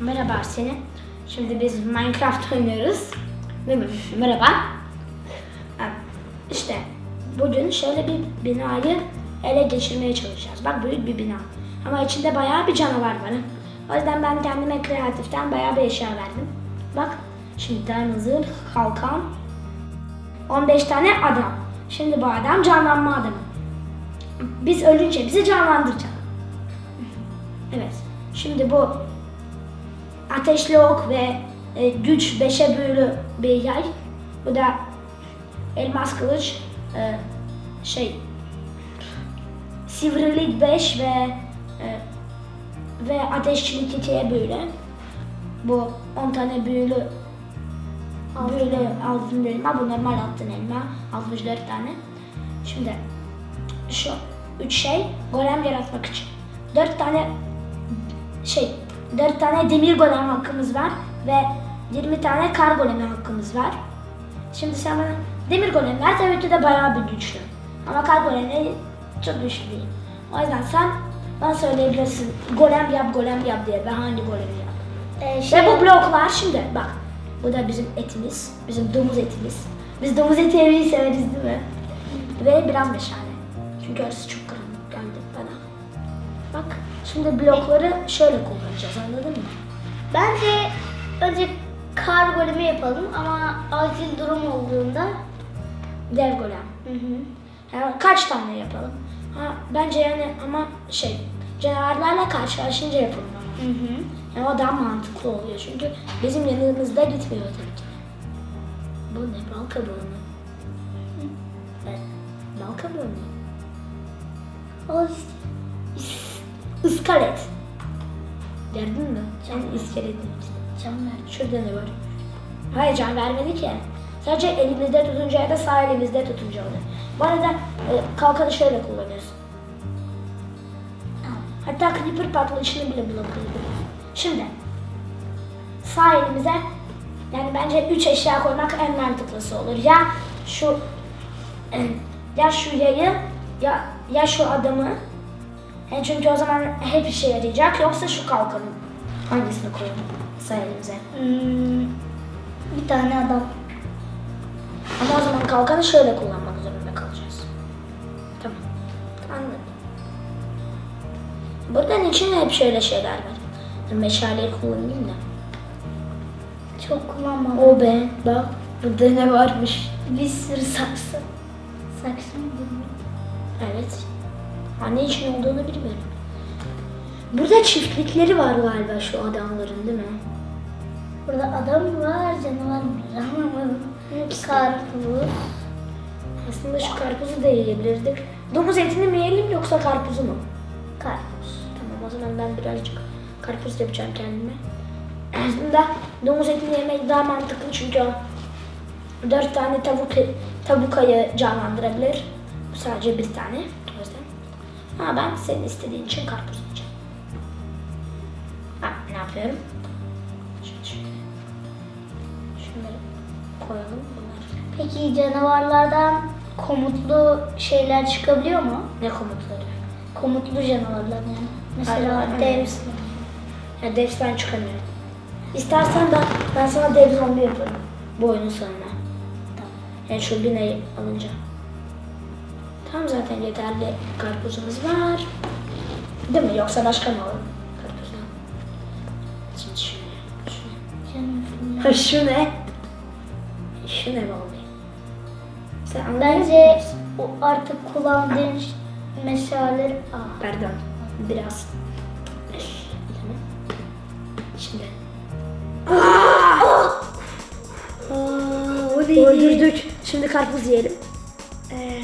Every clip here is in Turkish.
Merhaba Arsene. Şimdi biz Minecraft oynuyoruz. Değil mi? Merhaba. Ha, İşte bugün şöyle bir binayı ele geçirmeye çalışacağız. Bak büyük bir bina. Ama içinde bayağı bir canavar var. O yüzden ben kendime kreatiften bayağı bir eşya verdim. Bak şimdi diamond kalkan, 15 tane adam. Şimdi bu adam canlanma adamı. Biz ölünce bizi canlandıracak. Evet. Şimdi bu ateşli ok ve e, güç beşe büyülü bir yay. Bu da elmas kılıç, e, şey sivrilik 5 ve e, ve ateşçilik 2'ye büyülü. Bu 10 tane büyülü büyülü altın elma, bu normal altın elma, 64 tane. Şimdi şu üç şey golem yaratmak için. Dört tane şey, dört tane demir golem hakkımız var ve 20 tane kar golemi hakkımız var. Şimdi sen bana demir golemler tabii ki de bayağı bir güçlü. Ama kar golemleri çok güçlü değil. O yüzden sen bana söyleyebilirsin golem yap golem yap diye ve hangi golemi yap. Ee, şey, Ve bu bloklar şimdi bak. Bu da bizim etimiz. Bizim domuz etimiz. Biz domuz eti yemeyi severiz değil mi? Ve biraz meşale. Çünkü orası çok karanlık geldi bana. Bak şimdi blokları şöyle kullanacağız anladın mı? Bence önce kar golemi yapalım ama acil durum olduğunda Dev golem. hı hı. Yani kaç tane yapalım? Ha, bence yani ama şey canavarlarla karşılaşınca yapalım ama. Hı hı. Yani o daha mantıklı oluyor çünkü bizim yanımızda gitmiyor tabii ki. Bu ne? Bal kabuğu mu? Bal kabuğu mu? O işte. İskalet. Gördün mü? Sen iskelet demiştin. Can ver. Şurada ne var? Hayır can vermedi ki. Sadece elimizde tutunca ya da sağ elimizde tutunca oluyor. Bu arada e, kalkanı şöyle kullanıyoruz. Hatta creeper patlayışını bile bulabiliriz. Şimdi sağ elimize yani bence 3 eşya koymak en mantıklısı olur. Ya şu e, ya şu yayı ya ya şu adamı yani çünkü o zaman hep işe yarayacak. Yoksa şu kalkanı. Hangisini koyalım sağ elimize? Hmm, bir tane adam. Ama o zaman kalkanı şöyle kullanmak zorunda kalacağız. Tamam. Anladım. Buradan için hep şöyle şeyler var. Meşaleyi kullanayım da. Çok kullanmadım. O be bak burada ne varmış. Bir sürü saksı. Saksı mı. Evet. Ha, ne için olduğunu bilmiyorum. Burada çiftlikleri var galiba şu adamların değil mi? Burada adam var, canavar var. Karpuz. Aslında şu karpuzu da yiyebilirdik. Domuz etini mi yiyelim yoksa karpuzu mu? Karpuz. Tamam o zaman ben birazcık karpuz yapacağım kendime. Aslında domuz etini yemek daha mantıklı çünkü dört tane tavuk tavukayı canlandırabilir. Bu sadece bir tane. Ha ben senin istediğin için karpuz yiyeceğim. Ha ne yapıyorum? Şunları koyalım bunlar. Peki canavarlardan komutlu şeyler çıkabiliyor mu? Ne komutları? Komutlu canavarlar yani. Mesela Aynen. dev Ya devsten çıkamıyorum. İstersen ben, ben sana dev zombi yaparım. Bu oyunun sonuna. Tamam. Yani şu binayı alınca. Tamam zaten yeterli karpuzumuz var. Değil mi? Yoksa başka mı alalım? Karpuzdan. Şimdi şu ne? Şu ne? Ha şu ne? Şu ne vallahi? Sen anladın Bence o artık kullandığın meşaleler... Aa, Pardon. Biraz. Şimdi. o Öldürdük. Şimdi karpuz yiyelim. Ee,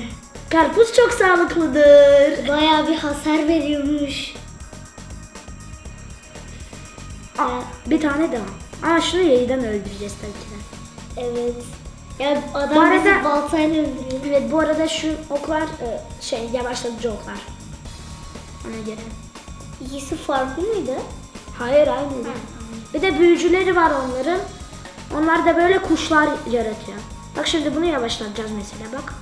karpuz çok sağlıklıdır. Bayağı bir hasar veriyormuş. Aa, bir tane daha. Aa şunu yayıdan öldüreceğiz tabii ki de. Evet. Ya adam Bu arada- baltayla öldürüyor. Evet bu arada şu oklar e, şey yavaşlatıcı oklar. Ona göre. İkisi farklı mıydı? Hayır aynı. değil. Bir de büyücüleri var onların. Onlar da böyle kuşlar yaratıyor. Bak şimdi bunu yavaşlatacağız mesela bak.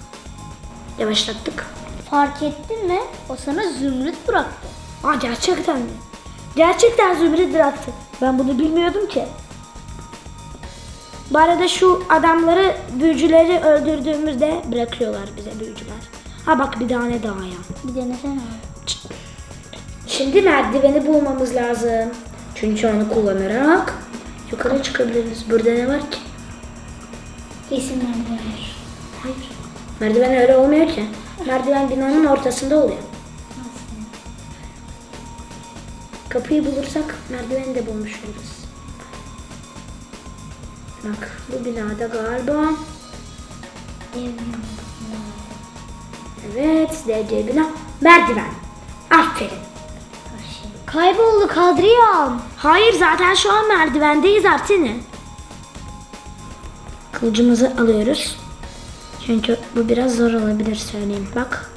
Yavaşlattık. Fark ettin mi? O sana zümrüt bıraktı. Aa gerçekten mi? Gerçekten zümrüt bıraktı. Ben bunu bilmiyordum ki. Bu arada şu adamları, büyücüleri öldürdüğümüzde bırakıyorlar bize büyücüler. Ha bak bir tane daha ya. Bir denesene. Şimdi merdiveni bulmamız lazım. Çünkü onu kullanarak yukarı çıkabiliriz. Burada ne var ki? Kesin merdivenler. Hayır. Merdiven öyle olmuyor ki. Merdiven binanın ortasında oluyor. Kapıyı bulursak merdiveni de bulmuş oluruz. Bak bu binada galiba. Evet DC bina. Merdiven. Aferin. Kayboldu Kadriyam. Hayır zaten şu an merdivendeyiz Artini. Kılıcımızı alıyoruz. Çünkü bu biraz zor olabilir söyleyeyim. Bak.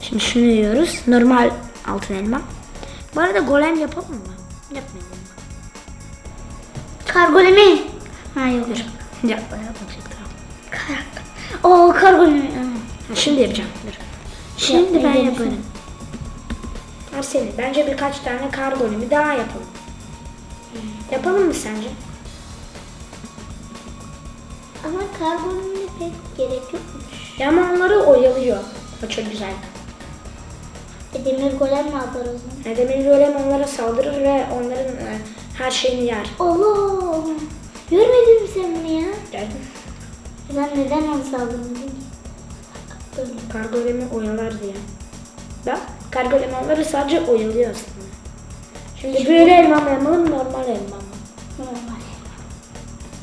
Şimdi şunu yiyoruz. Normal altın elma. Bu arada golem yapalım mı? Yapmayalım. Kargolemi. Ha yok. Yapma yapmayacak tamam. Oo kargolemi. Ha, Şimdi yapacağım. Dur. Şimdi ben denesene. yaparım. Arsene bence birkaç tane kar golemi daha yapalım. Yapalım mı sence? Ama kargolemi pek gerek yokmuş. Ya ama onları oyalıyor. O çok güzel. E demir golem ne yapar o zaman? Yani Demir golem onlara saldırır ve onların e, her şeyini yer. Allah. Görmedin mi sen bunu ya? Gördün. Ben neden onu saldırdım ki? Öyle. Kar golemi oyalar diye. Bak kar golemi onları sadece oyalıyor aslında. Şimdi büyülü elma mı normal elma mı? Normal.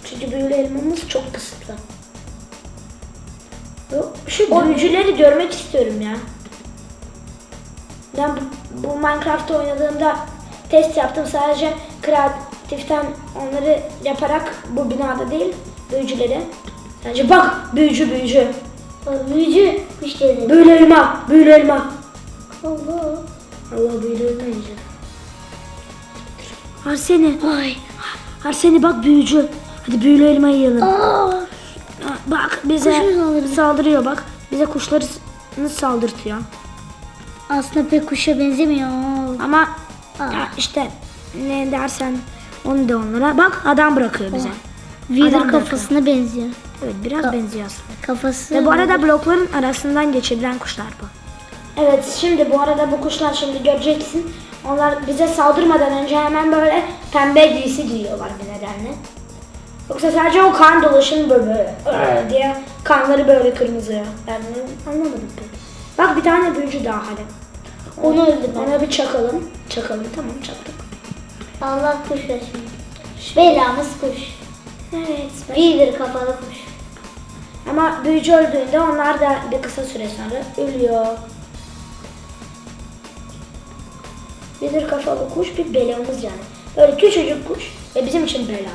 Çünkü büyülü elmamız çok kısıtlı. Bu- Şu büyücüleri görmek istiyorum ya. Ben bu, bu Minecraft'ta oynadığımda test yaptım. Sadece kreatiften onları yaparak bu binada değil büyücüleri. Sadece bak büyücü büyücü. O büyücü dedi. Büyülü elma, büyülü elma. Allah. Allah büyülü elma yiyeceğim. Arsene. Ay. Arsene bak büyücü. Hadi büyülü elma yiyelim. Aa. Bak bize saldırıyor bak. Bize kuşları saldırtıyor. Aslında pek kuşa benzemiyor. Ama ya işte ne dersen onu da onlara. Bak adam bırakıyor bize. Wither kafasına benziyor. Evet biraz benziyor aslında. Kafası. Ve bu arada blokların arasından geçebilen kuşlar bu. Evet şimdi bu arada bu kuşlar şimdi göreceksin. Onlar bize saldırmadan önce hemen böyle pembe giysi giyiyorlar bir nedenle. Yoksa sadece o kan dolaşım böyle, böyle "Aa!" diye kanları böyle kırmızı. Ben bunu anlamadım pek. Bak bir tane büyücü daha hadi. Onu öldürdüm. Ona bir çakalım. Çakalım tamam çaktık. Allah kuş şimdi. Belamız kuş. Evet. Wither kafalı kuş. Ama büyücü öldüğünde onlar da bir kısa süre sonra ölüyor. Bilir kafalı kuş bir belamız yani. Böyle küçücük kuş ve bizim için bela.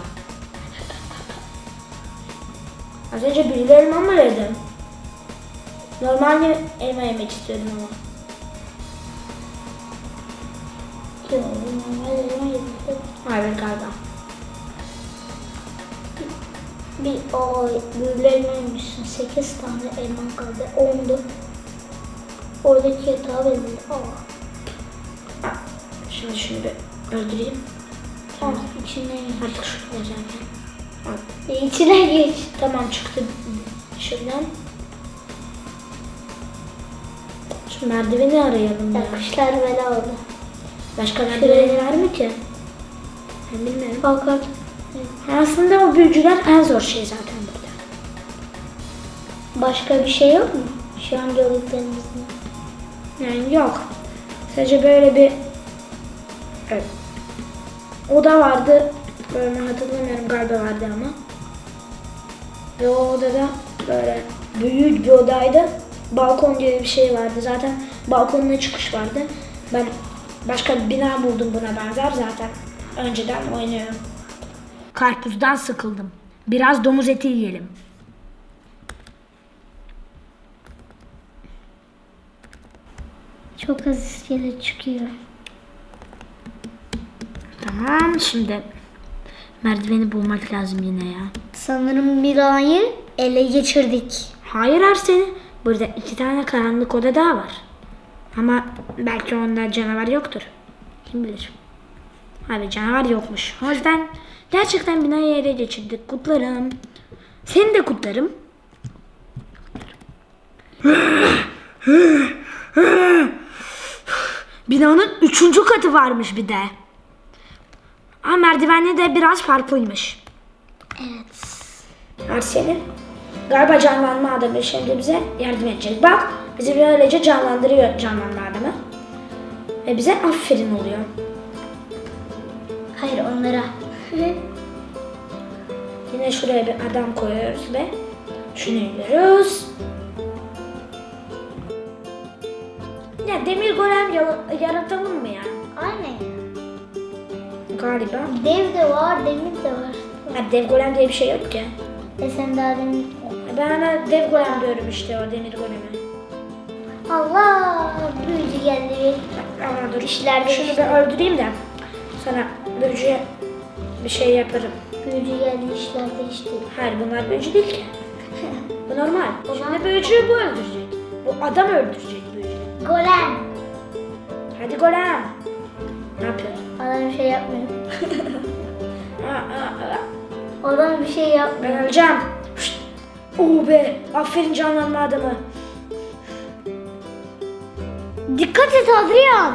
Az önce büyülü elma mı yedim? Normal elma yemek istiyordum ama. Yok, normal elma yedim. Hayır galiba. Bir o büyülü elma yemişsin. 8 tane elma kaldı. 10'du. Oradaki yatağa benziyor. Aa. Şimdi şunu bir öldüreyim. Ah içine Artık şunu vereceğim. Ha, İçine geç. Tamam çıktı şuradan. Şu merdiveni arayalım ya. Kuşlar bela oldu. Başka merdiven var mı ki? Ben bilmiyorum. Bak bak. Aslında o büyücüler en zor şey zaten burada. Başka bir şey yok mu? Şu an gördüklerimizde. Yani yok. Sadece böyle bir evet. oda vardı. Böyle hatırlamıyorum galiba vardı ama. Ve o odada böyle büyük bir odaydı. Balkon gibi bir şey vardı. Zaten balkonuna çıkış vardı. Ben başka bir bina buldum buna benzer zaten. Önceden oynuyorum. Karpuzdan sıkıldım. Biraz domuz eti yiyelim. Çok az iskelet çıkıyor. Tamam şimdi merdiveni bulmak lazım yine ya. Sanırım binayı ele geçirdik. Hayır Arsene. Burada iki tane karanlık oda daha var. Ama belki onda canavar yoktur. Kim bilir. Abi canavar yokmuş. O yüzden gerçekten binayı ele geçirdik. Kutlarım. Seni de kutlarım. Binanın üçüncü katı varmış bir de. Ama merdiveni de biraz farklıymış. Evet. Arsen'in galiba canlanma adamı şimdi bize yardım edecek. Bak bizi böylece canlandırıyor canlanma adamı. Ve bize aferin oluyor. Hayır onlara. Yine şuraya bir adam koyuyoruz ve şunu indiriyoruz. Ya demir golem ya- yaratalım mı ya? Aynen. Galiba. Dev de var, demir de var. Ha, dev golem diye bir şey yok ki. E sen daha demin... Ben ona dev golem diyorum işte o demir golemi. Allah! Büyücü geldi. Ama dur İşler şunu değişti. bir öldüreyim de sana büyücüye bir şey yaparım. Büyücü geldi, işler değişti. Hayır bunlar büyücü değil ki. Bu normal. O zaman- Şimdi büyücüyü bu öldürecek. Bu adam öldürecek büyücüyü. Golem! Hadi golem. Ne yapıyorsun? Adam bir şey yapmıyor. Adam bir şey yapmıyor. Ben öleceğim. Oo be. Aferin canlanma adamı. Dikkat et Adrian!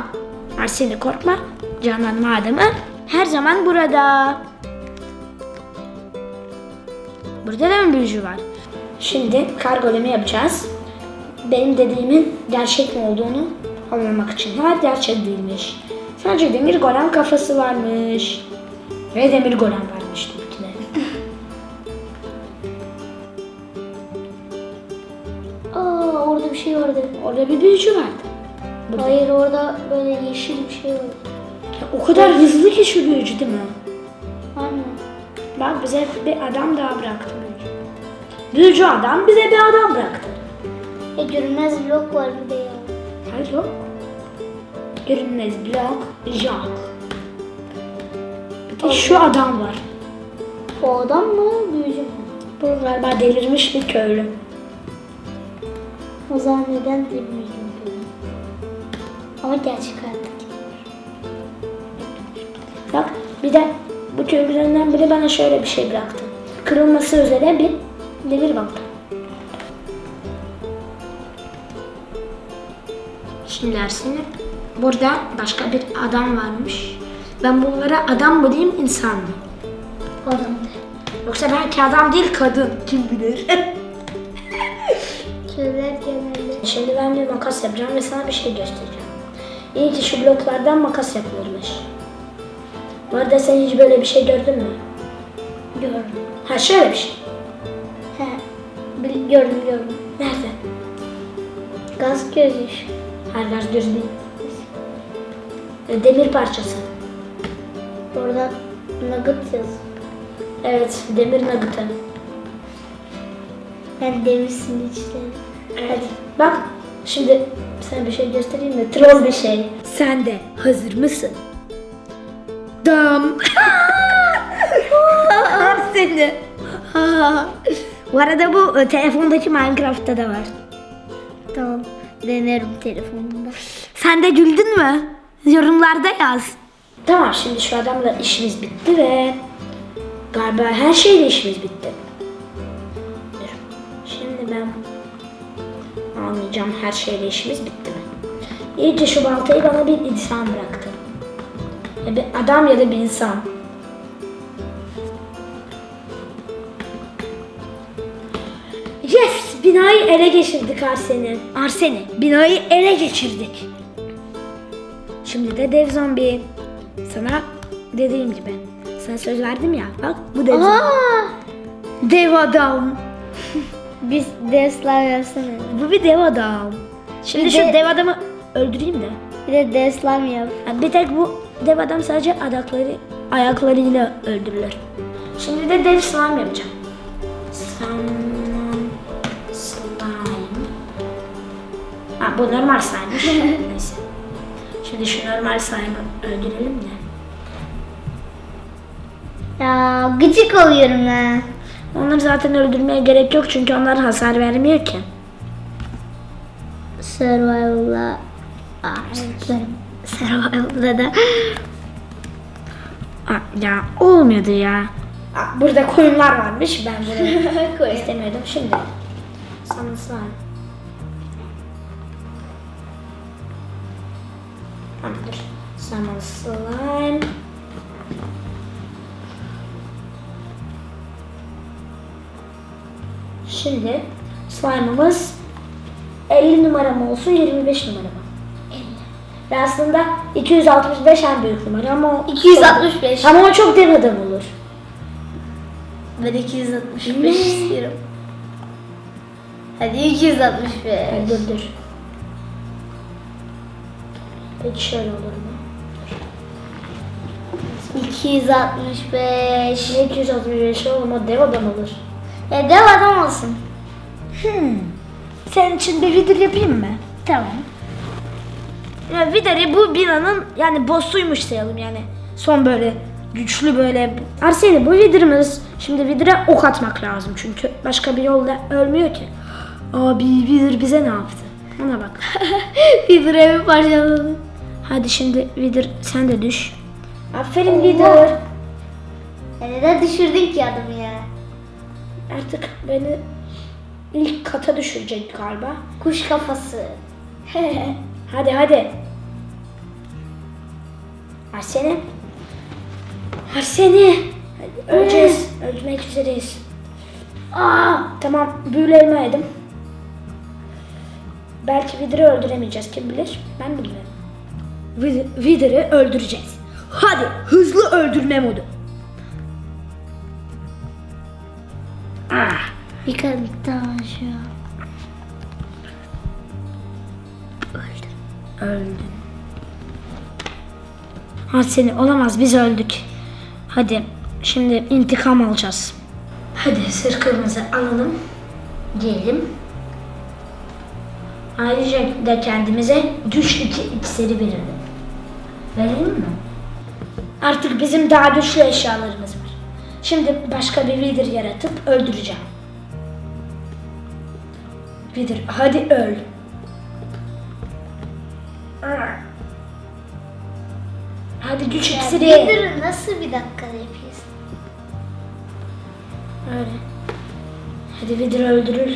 Arsene korkma. Canlanma adamı her zaman burada. Burada da mı büyücü var? Şimdi kar golemi yapacağız. Benim dediğimin gerçek mi olduğunu anlamak için. Ha gerçek değilmiş. Sadece demir golem kafası varmış. Ve demir golem varmış tabii ki de. Aa orada bir şey vardı. Orada bir büyücü vardı. Burada. Hayır orada böyle yeşil bir şey vardı. Ya o kadar hızlı ki şu büyücü değil mi? Aynen. Bak bize bir adam daha bıraktı büyücü. Büyücü adam bize bir adam bıraktı. E görünmez blok var bir de ya. Hayır yok. Görünmez blok yok. Bir de şu adam var. O adam mı büyücü mü? Bu galiba delirmiş bir köylü. O zaman neden de büyücü böyle? Ama gerçek hayattaki. Bak bir de bu köylülerinden biri bana şöyle bir şey bıraktı. Kırılması üzere bir demir balta. Şimdi Ersin'im burada başka bir adam varmış. Ben bunlara adam mı diyeyim insan mı? Adam da. Yoksa belki adam değil kadın kim bilir. Köyler genelde. Şimdi ben bir makas yapacağım ve sana bir şey göstereceğim. İyi ki şu bloklardan makas yapılırmış. Bu arada sen hiç böyle bir şey gördün mü? Gördüm. Ha şöyle bir şey. He. Bil- gördüm gördüm. Nerede? Gaz gözü. Hayır gaz gözü değil. E, Demir parçası. Orada nugget yaz. Evet, demir nugget'ı. Ben demirsin içleri. Hadi bak, şimdi sana bir şey göstereyim mi? Troll bir şey. Sen de hazır mısın? Dam. seni. bu arada bu e, telefondaki Minecraft'ta da var. Tamam. Denerim telefonumda. Sen de güldün mü? Yorumlarda yaz. Tamam şimdi şu adamla işimiz bitti ve galiba her şeyle işimiz bitti. Dur. Şimdi ben anlayacağım her şeyle işimiz bitti mi? İyice şu baltayı bana bir insan bıraktı. Ya bir adam ya da bir insan. Yes! Binayı ele geçirdik Arsene. Arsene, binayı ele geçirdik. Şimdi de dev zombi. Sana dediğim gibi. Sana söz verdim ya. Bak bu dev zombi. Aa! Dev adam. Biz Desla yapsana. Bu bir dev adam. Şimdi Bir şu de- dev adamı öldüreyim de. Bir de Desla mı yap? Ha, Bir tek bu dev adam sadece ayakları, ayaklarıyla öldürülür. Şimdi de dev slime yapacağım. Slime. Slime. Ha bu normal slime'mış. Neyse. Şu normal slime'ı öldürelim de. Ya gıcık oluyorum ha. Onları zaten öldürmeye gerek yok çünkü onlar hasar vermiyor ki. Survival'la Survival'da da Aa, ya olmadı ya. Aa, burada koyunlar varmış. Ben bunu istemiyordum. Şimdi sana slime. Tamamdır. Sana slime. Şimdi slime'ımız 50 numara mı olsun 25 numara mı? 50. Ve aslında 265 en büyük numara ama o 265. Ama o çok dev adam olur. Ben 265 istiyorum. Hadi 265. Ay, dur dur. Peki şöyle olur mu? 265. Ne 265 oğlum o dev adam olur. E dev adam olsun. Hmm. Senin için bir vidir yapayım mı? Tamam. Ya videri bu binanın yani boss'uymuş sayalım yani. Son böyle güçlü böyle. Arsene bu vidirimiz. Şimdi vidire ok atmak lazım çünkü başka bir yolla ölmüyor ki. Abi vidir bize ne yaptı? Ona bak. Bir evi parçaladı. Hadi şimdi vidir sen de düş. Aferin vidir. E neden düşürdün ki adamı ya? Artık beni ilk kata düşürecek galiba. Kuş kafası. Hadi hadi. Arsene. Arsene. Öleceğiz. Ölmek üzereyiz. Aa, tamam büyülerimi yedim. Belki Vidir'i öldüremeyeceğiz kim bilir. Ben bilmiyorum. Vidir'i öldüreceğiz. Hadi hızlı öldürme modu. Ah, Bir kadar şu an. öldün. Ha seni olamaz biz öldük. Hadi şimdi intikam alacağız. Hadi sırkımızı alalım. Giyelim. Ayrıca da kendimize güç iki iksiri verelim. Verelim mi? Artık bizim daha güçlü eşyalarımız var. Şimdi başka bir vidir yaratıp öldüreceğim. Vidir hadi öl. Hadi güç iksiri. Wither'ı nasıl bir dakikada yapıyorsun? Öyle. Hadi Vidir öldürür.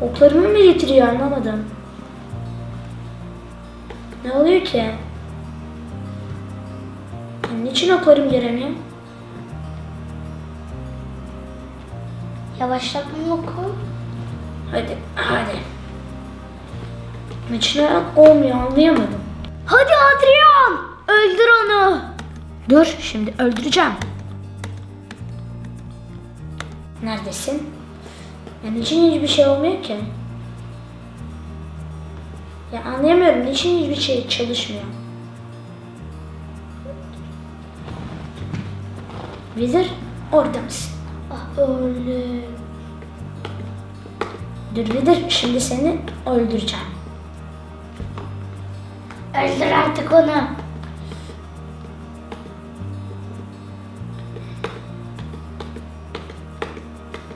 Oklarımı mı getiriyor anlamadım. Ne oluyor ki? Ya Niçin oklarım gelemiyor? Yavaşlatma oku. Hadi, hadi. Niçin olmuyor anlayamadım. Hadi Adrian! Öldür onu. Dur şimdi öldüreceğim. Neredesin? Ya niçin hiçbir şey olmuyor ki? Ya anlayamıyorum niçin hiçbir şey çalışmıyor. Wizard orada mısın? Ah öldü. Dur Wizard şimdi seni öldüreceğim. Öldür artık onu.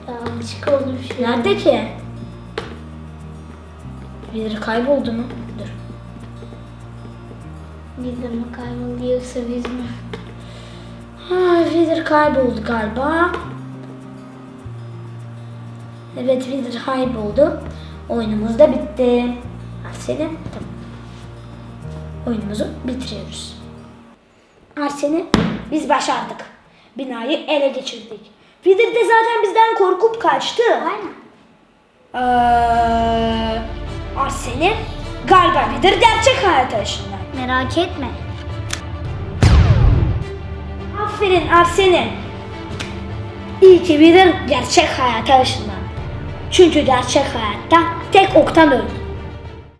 Yanlış konuşuyor. Nerede ki? Wizard kayboldu mu? Dur. Biz mi kayboldu yoksa biz mi? Ha, Wither kayboldu galiba. Evet, Wither kayboldu. Oyunumuz da bitti. Arsene, tamam. Oyunumuzu bitiriyoruz. Arsene, biz başardık. Binayı ele geçirdik. Wither de zaten bizden korkup kaçtı. Aynen. Ee, Arsene, galiba Wither gerçek hayata yaşında. Merak etme. Aferin Arsene. İyi ki Wither gerçek hayata ışınlandı. Çünkü gerçek hayatta tek oktan öldü.